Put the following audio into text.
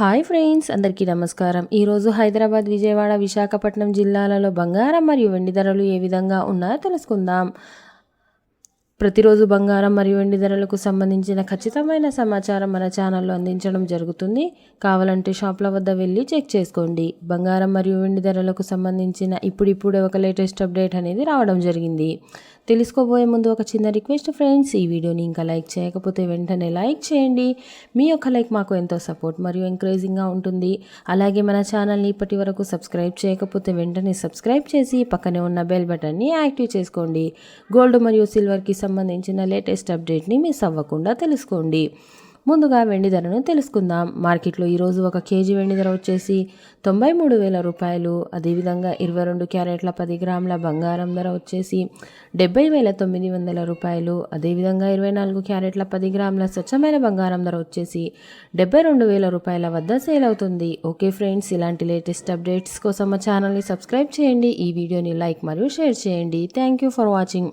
Hi friends అందరికీ నమస్కారం. ఈరోజు హైదరాబాద్ విజయవాడ విశాఖపట్నం జిల్లాలలో బంగారం మరియు వెండి ధరలు ఏ విధంగా ఉన్నాయో తెలుసుకుందాం. ప్రతిరోజు బంగారం మరియు వెండి ధరలకు సంబంధించిన ఖచ్చితమైన సమాచారం మన ఛానల్లో అందించడం జరుగుతుంది. కావాలంటే షాప్ల వద్ద వెళ్ళి చెక్ చేసుకోండి. బంగారం మరియు వెండి ధరలకు సంబంధించిన ఇప్పుడిప్పుడే ఒక లేటెస్ట్ అప్డేట్ అనేది రావడం జరిగింది. తెలుసుకోబోయే ముందు ఒక చిన్న రిక్వెస్ట్ ఫ్రెండ్స్ ఈ వీడియోని ఇంకా లైక్ చేయకపోతే వెంటనే లైక్ చేయండి. మీ యొక్క లైక్ మాకు ఎంతో సపోర్ట్ మరియు ఎంకరేజింగ్గా ఉంటుంది. అలాగే మన ఛానల్ని ఇప్పటి వరకు సబ్స్క్రైబ్ చేయకపోతే వెంటనే సబ్స్క్రైబ్ చేసి పక్కనే ఉన్న బెల్ బటన్ని యాక్టివ్ చేసుకోండి. గోల్డ్ మరియు సిల్వర్కి సంబంధించిన సంబంధించిన లేటెస్ట్ అప్డేట్ని మిస్ అవ్వకుండా తెలుసుకోండి. ముందుగా వెండి ధరను తెలుసుకుందాం. మార్కెట్లో ఈరోజు ఒక కేజీ వెండి ధర వచ్చేసి తొంభై మూడు వేల రూపాయలు. అదేవిధంగా ఇరవై రెండు క్యారెట్ల పది గ్రాముల బంగారం ధర వచ్చేసి డెబ్బై వేల తొమ్మిది వందల రూపాయలు. అదేవిధంగా ఇరవై నాలుగు క్యారెట్ల పది గ్రాముల స్వచ్ఛమైన బంగారం ధర వచ్చేసి డెబ్బై రెండు వేల రూపాయల వద్ద సేల్ అవుతుంది. ఓకే ఫ్రెండ్స్ ఇలాంటి లేటెస్ట్ అప్డేట్స్ కోసం మా ఛానల్ని సబ్స్క్రైబ్ చేయండి. ఈ వీడియోని లైక్ మరియు షేర్ చేయండి. Thank you for watching.